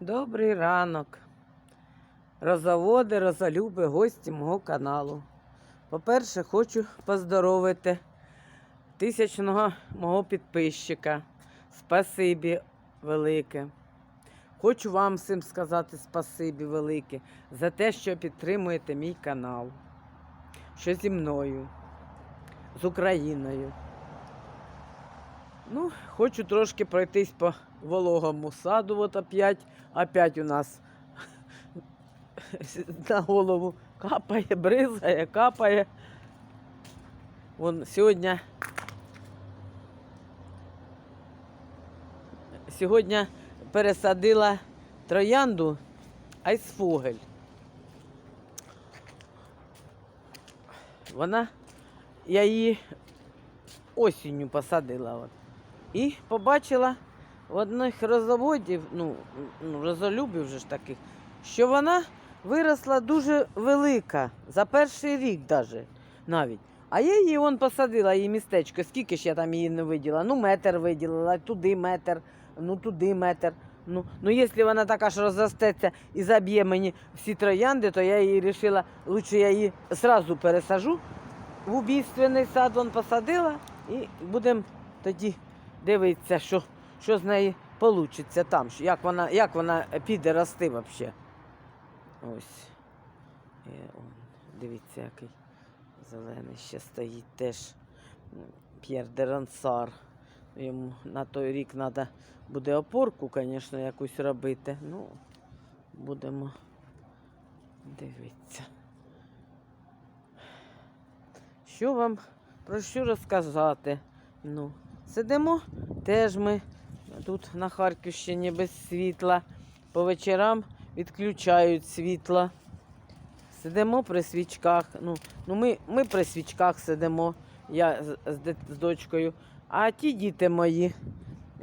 Добрий ранок. Розоводи, розолюби, гості мого каналу. По-перше, хочу поздоровити тисячного мого підписчика. Спасибі велике. Хочу вам всім сказати спасибі велике за те, що підтримуєте мій канал. Що зі мною, з Україною. Ну, хочу трошки пройтись по вологому саду. Вот опять, опять у нас на голову капає, бризгає, капає. Вон сьогодні. Сьогодні пересадила троянду айсфогель. Вона, я її осінню посадила. От. І побачила одних розоводів, ну, ну розолюбів вже ж таких, що вона виросла дуже велика за перший рік навіть. А я її вон посадила, її містечко. Скільки ж я там її не виділа? Ну, метр виділила, туди метр, ну туди метр. Ну, ну якщо вона така ж розростеться і заб'є мені всі троянди, то я її вирішила, лучше я її одразу пересажу в убійственний сад вон посадила і будемо тоді дивитися, що, що з неї вийде там, як вона, як вона піде рости взагалі. Ось. Е, дивіться, який зелений ще стоїть теж П'єр де Рансар. Йому на той рік треба буде опорку, звісно, якусь робити. Ну, будемо дивитися. Що вам про що розказати? Ну, сидимо теж ми тут на Харківщині без світла. По вечорам відключають світло. Сидимо при свічках. Ну, ну ми, ми при свічках сидимо, я з, з, дочкою. А ті діти мої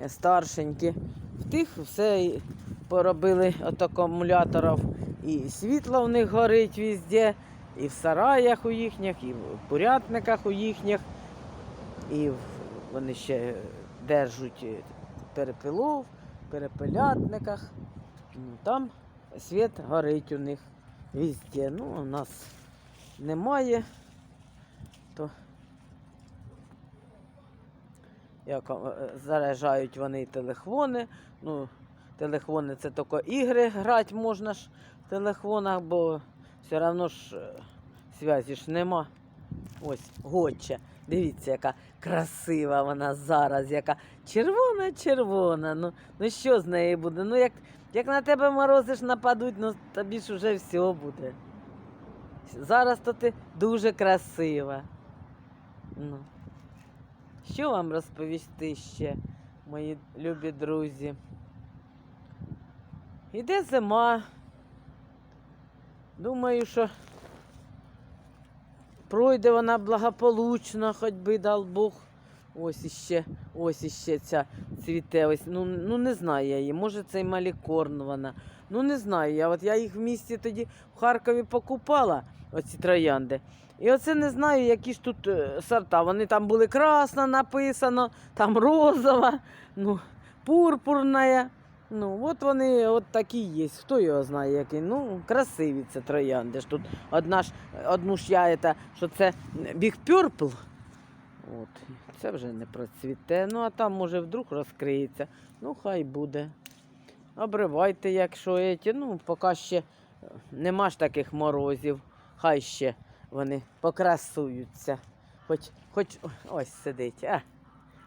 старшенькі, в тих все поробили от акумуляторів. І світло в них горить везде, і в сараях у їхніх, і в курятниках у їхніх. І вони ще держать е, перепилов, перепелятниках. Ну, Там світ горить у них везде. Ну, у нас немає. То як е, заряджають вони телефони. Ну, телефони це тільки ігри грати можна ж в телефонах, бо все одно ж е, зв'язі ж нема. Ось гоча. Дивіться, яка красива вона зараз, яка червона-червона. Ну, ну що з нею буде? Ну, як, як на тебе морози ж нападуть, ну тобі ж уже все буде. Зараз то ти дуже красива. Ну. Що вам розповісти ще, мої любі друзі? Іде зима. Думаю, що пройде вона благополучно, хоч би дал Бог. Ось іще, ось іще ця цвіте. Ось, ну, ну не знаю я її. Може це й малікорн вона. Ну не знаю я. От я їх в місті тоді в Харкові покупала, оці троянди. І оце не знаю, які ж тут е, сорта. Вони там були красна написано, там розова, ну, пурпурна. Ну, от вони от такі є. Хто його знає, який. Ну, красиві це троянди. ж Тут одна ж, одну ж я, это, що це Big Purple. От, це вже не процвіте. Ну, а там, може, вдруг розкриється. Ну, хай буде. Обривайте, якщо еті. Ну, поки ще е, нема ж таких морозів. Хай ще вони покрасуються. Хоч, хоч ось сидить. А.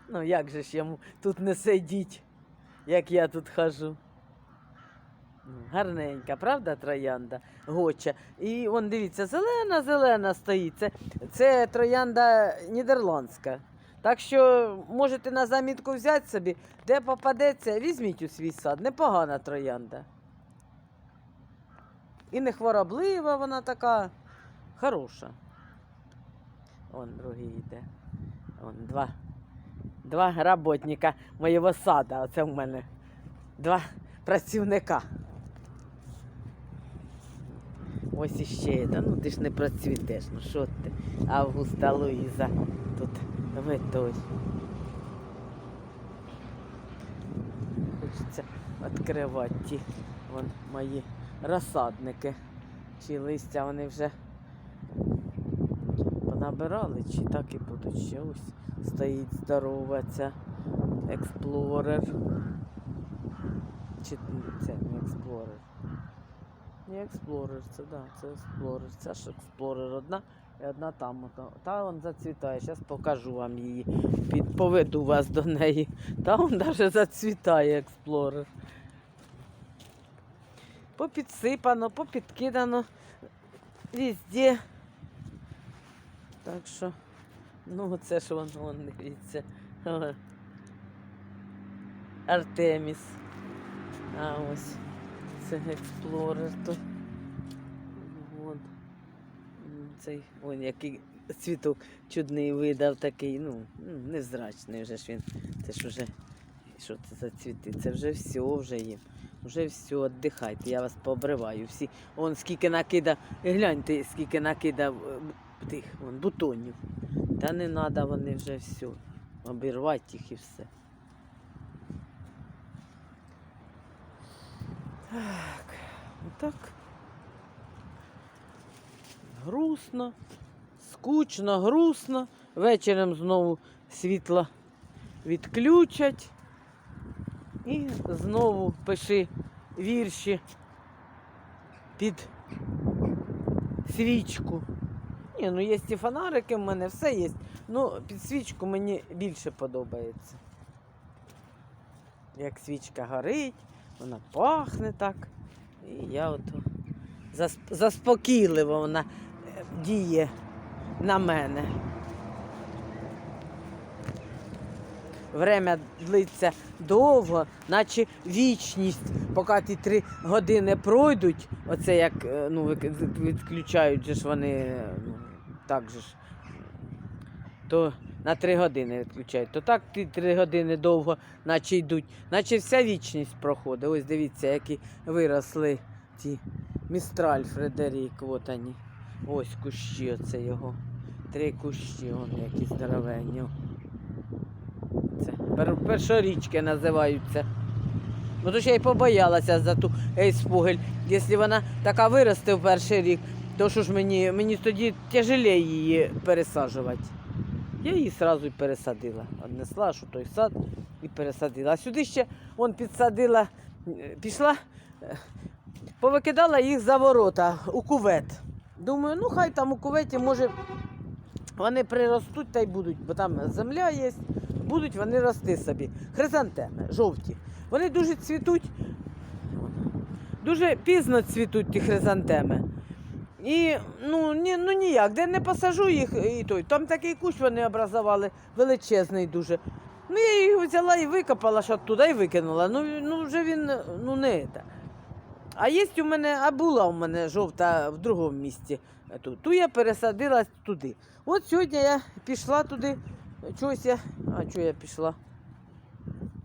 Ну, як же ж йому тут не сидіть, як я тут хожу. Гарненька, правда, троянда гоча. І вон дивіться, зелена, зелена стоїть. Це, це троянда нідерландська. Так що можете на замітку взяти собі, де попадеться, візьміть у свій сад. Непогана троянда. І не хвороблива вона така хороша. Вон другий йде. Вон два. Два роботника моєго сада. Оце в мене. Два працівника. Ось іще, та ну ти ж не процвітеш, ну що ти? Августа Луїза тут витой. Хочеться відкривати ті мої розсадники. Чи листя вони вже понабирали, чи так і будуть ще ось стоїть здорова експлорер. Чи це не експлорер? Не експлорер, це да, це експлорер. Це ж експлорер одна і одна там. ото. Та вон зацвітає. Зараз покажу вам її. Поведу вас до неї. Та вон навіть зацвітає експлорер. Попідсипано, попідкидано везде. Так що, ну це ж воно, вон, дивіться. Артеміс. А ось це експлорер. Вон. Цей, вон який цвіток чудний видав такий, ну, невзрачний вже ж він. Це ж уже, що це за цвіти? Це вже все вже їм. Вже все, віддихайте, я вас пообриваю. Всі, он скільки накидав, гляньте, скільки накидав е, тих вон, бутонів. Та не треба вони вже все. Обірвати їх і все. Так, отак. Грустно, скучно, грустно. Вечором знову світло відключать. І знову пиши вірші під свічку. Ні, ну є і фонарики в мене, все є. Ну, під свічку мені більше подобається. Як свічка горить, вона пахне так. І я от засп... заспокійливо вона е, діє на мене. Время длиться довго, наче вічність, поки ті три години пройдуть. Оце як е, ну, відключають ж вони е, ну, так же ж. То на три години відключають. То так ті три години довго, наче йдуть, наче вся вічність проходить. Ось дивіться, які виросли ті містраль Фредерік. От вони. Ось кущі, оце його. Три кущі, вон які здоровенні. Першорічки називаються. Ну то ж я й побоялася за ту ейспугель. Якщо вона така виросте в перший рік, то що ж мені, мені тоді тяжелее її пересаджувати. Я її одразу пересадила. Однесла, що той сад і пересадила. А сюди ще вон підсадила, е, пішла, е, повикидала їх за ворота у кувет. Думаю, ну хай там у куветі, може, вони приростуть та й будуть, бо там земля є, будуть вони рости собі. Хризантеми, жовті. Вони дуже цвітуть, дуже пізно цвітуть ті хризантеми. І ну, ні, ну ніяк, де не посажу їх, і той. Там такий кущ вони образували, величезний дуже. Ну, я їх взяла і викопала ж туди і викинула. Ну, ну вже він ну, не це. А є у мене, а була у мене жовта в другому місці. е, Ту я пересадила туди. От сьогодні я пішла туди. Чогось я. А чого я пішла?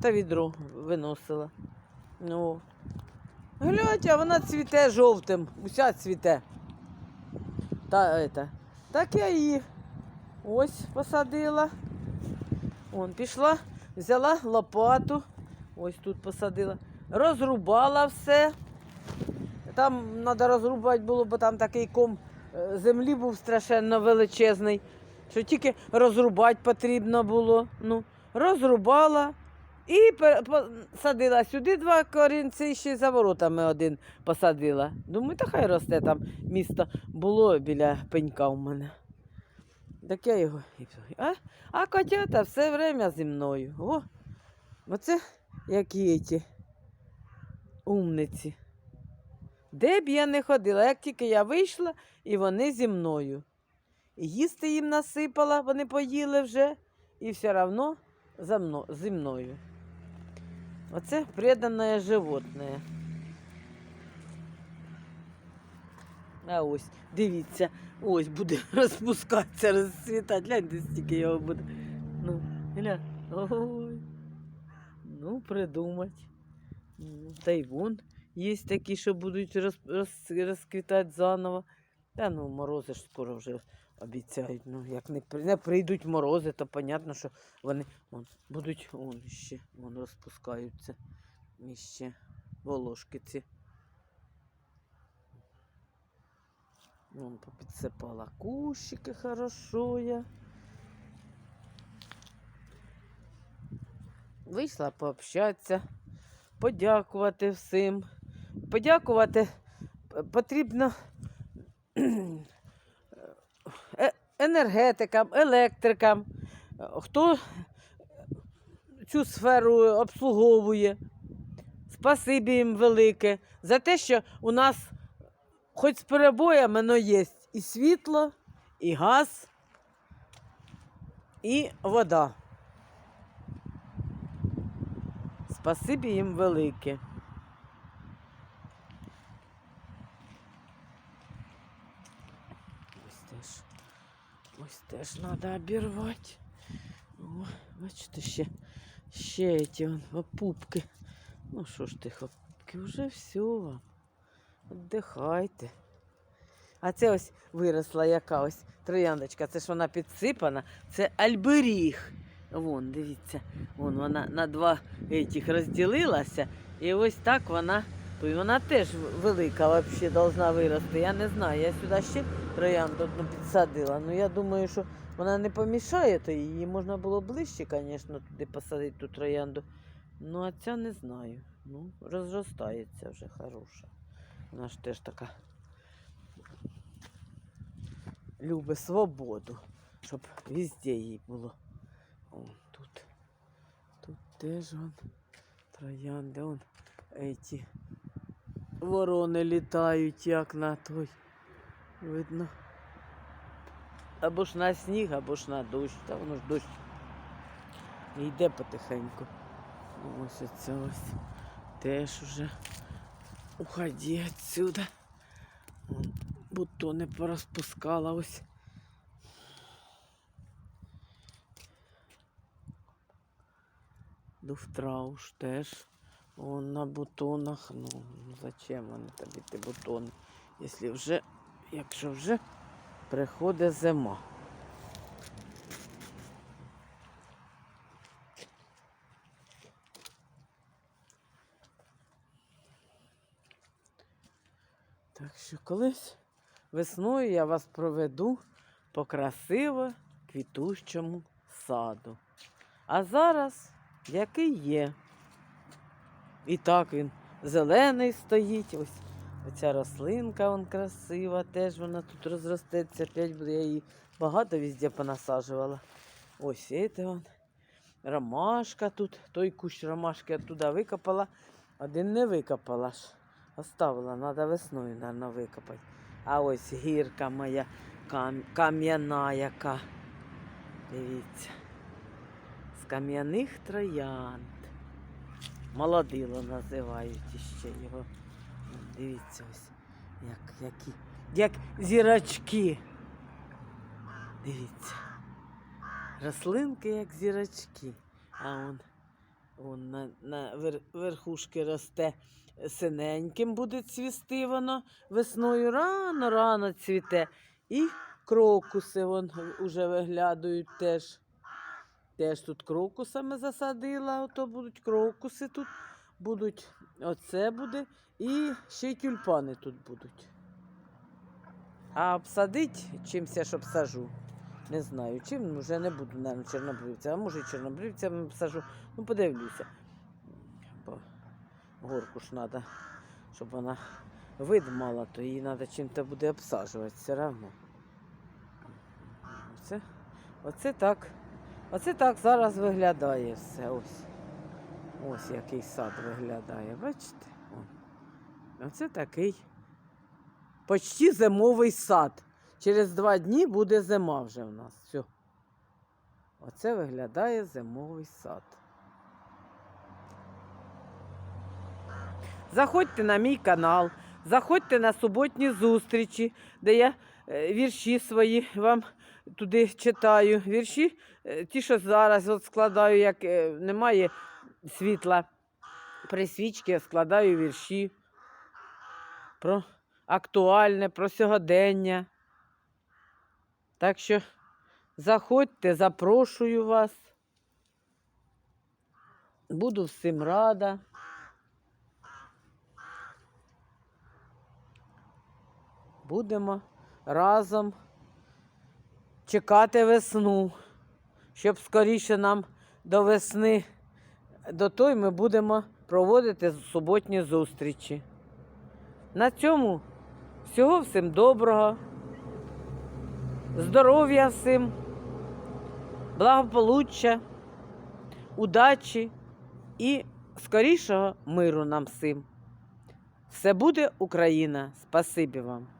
Та відро виносила. Ну. Глядь, а вона цвіте жовтим. Уся цвіте. Та, это. Так я її ось посадила. Вон пішла, взяла лопату, ось тут посадила, розрубала все. Там треба розрубати було, бо там такий ком е, землі був страшенно величезний, що тільки розрубати потрібно було. Ну, розрубала і посадила сюди два корінці, ще за воротами один посадила. Думаю, та хай росте там місто було біля пенька у мене. Так я його. А, а котята все время зі мною. О, оце які ті умниці. Де б я не ходила, як тільки я вийшла, і вони зі мною. Їсти їм насипала, вони поїли вже, і все одно зі мною. Оце предане животне. А ось, дивіться, ось буде розпускатися, розцвітати. Гляньте, стільки його буде. Ну, гля. Ой. Ну, придумать. Та й вон є такі, що будуть роз, роз, розквітати заново. Та ну, морози ж скоро вже обіцяють. Ну, Як не не прийдуть морози, то понятно, що вони вон, будуть вон ще вон розпускаються. І ще волошки ці. Вон попідсипала кущики хорошо. Вийшла пообщатися, подякувати всім. Подякувати е, потрібно енергетикам, електрикам, е, хто цю сферу обслуговує. Спасибі їм велике за те, що у нас хоч з перебоями, але є і світло, і газ, і вода. Спасибі їм велике. Ось теж, ось теж треба обірвати. О, бачите, ще, ще ці опупки. Ну що ж тих опупки, вже все вам. Отдихайте. А це ось виросла яка ось трояндочка. Це ж вона підсипана. Це альберіг. Вон, дивіться, вон вона на два етіх розділилася. І ось так вона. То й вона теж велика взагалі должна вирости. Я не знаю. Я сюди ще троянду одну підсадила. Ну я думаю, що вона не помішає, то її можна було ближче, звісно, туди посадити ту троянду. Ну, а ця не знаю. Ну, розростається вже хороша. Вона ж теж така любить свободу, щоб везде їй було. О, тут, тут теж вон троянди, вон эти ворони літають, як на той. Видно. Або ж на сніг, або ж на дощ. Та воно ж дощ йде потихеньку. Ось оце ось теж уже уходи. Вон Бутони порозпускала ось. Дуфтрауш теж. Он на бутонах. Ну, зачем вони тобі ті бутони? Якщо вже, якщо вже приходить зима. Так що колись весною я вас проведу по красиво квітущому саду. А зараз який є. І так він зелений стоїть. Ось оця рослинка вон красива, теж вона тут розростеться. Опять буде, я її багато везде понасаджувала. Ось це вон. Ромашка тут. Той кущ ромашки я туди викопала, один не викопала ж. Оставила, треба весною, мабуть, викопати. А ось гірка моя кам... кам'яна яка. Дивіться. З кам'яних троянд. Молодило називають іще його. Дивіться ось, як, які, як зірочки. Дивіться. Рослинки, як зірочки. А он, он на, на вер, верхушки росте синеньким буде цвісти воно весною рано-рано цвіте. І крокуси вон уже виглядають теж. Теж тут крокусами засадила, ото будуть крокуси тут, будуть оце буде, і ще й тюльпани тут будуть. А обсадить чимся, щоб сажу. Не знаю, чим вже не буду, навіть чорнобривця, а може і чорнобривцями посажу. Ну, подивлюся. Бо горку ж треба, щоб вона вид мала, то її треба чим-то буде обсаджувати все одно. Оце, оце так. Оце так зараз виглядає все. Ось. Ось який сад виглядає. Бачите? Оце такий почти зимовий сад. Через два дні буде зима вже в нас. Все. Оце виглядає зимовий сад. Заходьте на мій канал, заходьте на суботні зустрічі, де я вірші свої вам туди читаю. Вірші, е, ті, що зараз от складаю, як е, немає світла при свічці, складаю вірші про актуальне, про сьогодення. Так що заходьте, запрошую вас. Буду всім рада. Будемо разом чекати весну, щоб скоріше нам до весни, до той ми будемо проводити суботні зустрічі. На цьому всього всім доброго, здоров'я всім, благополуччя, удачі і скорішого миру нам всім. Все буде Україна. Спасибі вам.